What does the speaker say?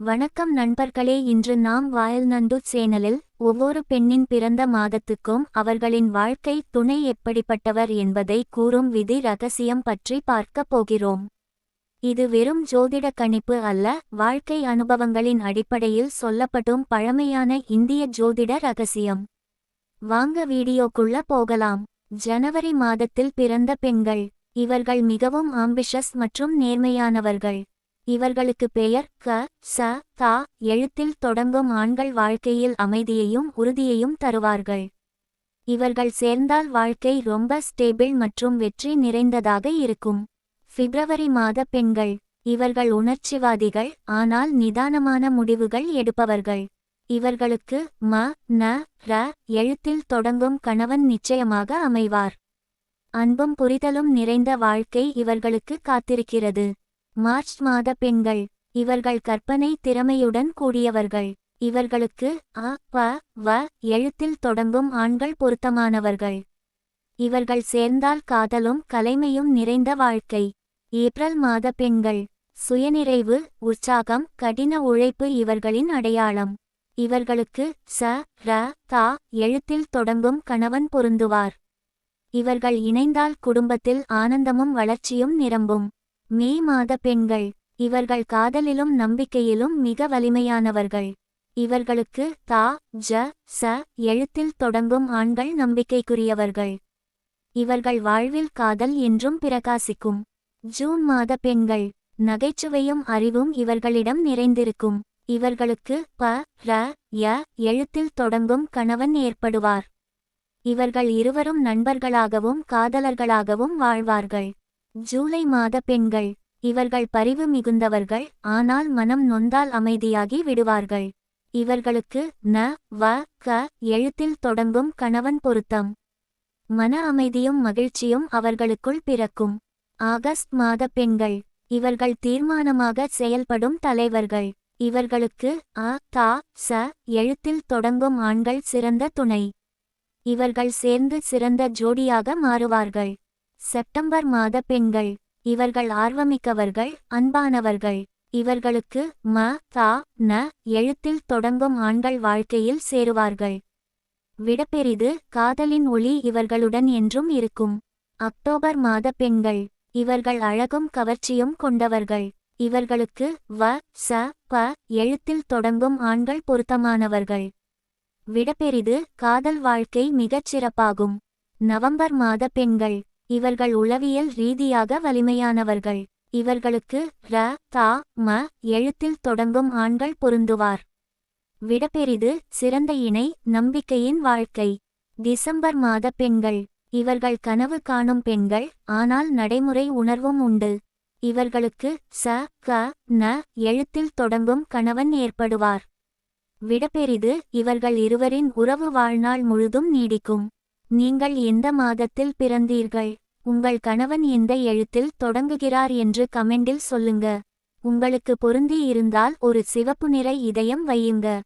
வணக்கம் நண்பர்களே இன்று நாம் வாயில் நண்டு சேனலில் ஒவ்வொரு பெண்ணின் பிறந்த மாதத்துக்கும் அவர்களின் வாழ்க்கை துணை எப்படிப்பட்டவர் என்பதை கூறும் விதி ரகசியம் பற்றி பார்க்கப் போகிறோம். இது வெறும் ஜோதிட கணிப்பு அல்ல வாழ்க்கை அனுபவங்களின் அடிப்படையில் சொல்லப்படும் பழமையான இந்திய ஜோதிட ரகசியம். வாங்க வீடியோக்குள்ள போகலாம். ஜனவரி மாதத்தில் பிறந்த பெண்கள் இவர்கள் மிகவும் ஆம்பிஷஸ் மற்றும் நேர்மையானவர்கள். இவர்களுக்கு பெயர் க ச தா எழுத்தில் தொடங்கும் ஆண்கள் வாழ்க்கையில் அமைதியையும் உறுதியையும் தருவார்கள். இவர்கள் சேர்ந்தால் வாழ்க்கை ரொம்ப ஸ்டேபிள் மற்றும் வெற்றி நிறைந்ததாக இருக்கும். பிப்ரவரி மாத பெண்கள். இவர்கள் உணர்ச்சிவாதிகள் ஆனால் நிதானமான முடிவுகள் எடுப்பவர்கள். இவர்களுக்கு ம ந ர எழுத்தில் தொடங்கும் கணவன் நிச்சயமாக அமைவார். அன்பும் புரிதலும் நிறைந்த வாழ்க்கை இவர்களுக்கு காத்திருக்கிறது. மார்ச் மாத பெண்கள் இவர்கள் கற்பனை திறமையுடன் கூடியவர்கள். இவர்களுக்கு அ ப வ எழுத்தில் தொடங்கும் ஆண்கள் பொருத்தமானவர்கள். இவர்கள் சேர்ந்தால் காதலும் கலைமையும் நிறைந்த வாழ்க்கை. ஏப்ரல் மாத பெண்கள் சுயநிறைவு உற்சாகம் கடின உழைப்பு இவர்களின் அடையாளம். இவர்களுக்கு ச ர தா எழுத்தில் தொடங்கும் கணவன் பொருந்துவார். இவர்கள் இணைந்தால் குடும்பத்தில் ஆனந்தமும் வளர்ச்சியும் நிரம்பும். மே மாத பெண்கள் இவர்கள் காதலிலும் நம்பிக்கையிலும் மிக வலிமையானவர்கள். இவர்களுக்கு தா ஜ ச எழுத்தில் தொடங்கும் ஆண்கள் நம்பிக்கைக்குரியவர்கள். இவர்கள் வாழ்வில் காதல் என்றும் பிரகாசிக்கும். ஜூன் மாத பெண்கள் நகைச்சுவையும் அறிவும் இவர்களிடம் நிறைந்திருக்கும். இவர்களுக்கு ப ர ய எழுத்தில் தொடங்கும் கணவன் ஏற்படுவார். இவர்கள் இருவரும் நண்பர்களாகவும் காதலர்களாகவும் வாழ்வார்கள். ஜூலை மாத பெண்கள் இவர்கள் பரிவு மிகுந்தவர்கள் ஆனால் மனம் நொந்தால் அமைதியாகி விடுவார்கள். இவர்களுக்கு ந வ க எழுத்தில் தொடங்கும் கணவன் பொருத்தம். மன அமைதியும் மகிழ்ச்சியும் அவர்களுக்குள் பிறக்கும். ஆகஸ்ட் மாத பெண்கள் இவர்கள் தீர்மானமாக செயல்படும் தலைவர்கள். இவர்களுக்கு அ தா ச எழுத்தில் தொடங்கும் ஆண்கள் சிறந்த துணை. இவர்கள் சேர்ந்து சிறந்த ஜோடியாக மாறுவார்கள். செப்டம்பர் மாத பெண்கள். இவர்கள் ஆர்வமிக்கவர்கள் அன்பானவர்கள். இவர்களுக்கு ம தா ந எழுத்தில் தொடங்கும் ஆண்கள் வாழ்க்கையில் சேருவார்கள். விடப்பெரிது காதலின் ஒளி இவர்களுடன் என்றும் இருக்கும். அக்டோபர் மாத பெண்கள். இவர்கள் அழகும் கவர்ச்சியும் கொண்டவர்கள். இவர்களுக்கு வ ச ப எழுத்தில் தொடங்கும் ஆண்கள் பொருத்தமானவர்கள். விடப்பெரிது காதல் வாழ்க்கை மிகச் சிறப்பாகும். நவம்பர் மாத பெண்கள். இவர்கள் உளவியல் ரீதியாக வலிமையானவர்கள். இவர்களுக்கு ர தா ம எழுத்தில் தொடங்கும் ஆண்கள் பொருந்துவார். விடப்பெரிது சிறந்த இணை நம்பிக்கையின் வாழ்க்கை. டிசம்பர் மாத பெண்கள். இவர்கள் கனவு காணும் பெண்கள் ஆனால் நடைமுறை உணர்வும் உண்டு. இவர்களுக்கு ச க ந எழுத்தில் தொடங்கும் கணவன் ஏற்படுவார். விடப்பெரிது இவர்கள் இருவரின் உறவு வாழ்நாள் முழுதும் நீடிக்கும். நீங்கள் எந்த மாதத்தில் பிறந்தீர்கள்? உங்கள் கணவன் எந்த எழுத்தில் தொடங்குகிறார் என்று கமெண்டில் சொல்லுங்க. உங்களுக்கு பொருந்தி இருந்தால் ஒரு சிவப்பு நிற இதயம் வையுங்க.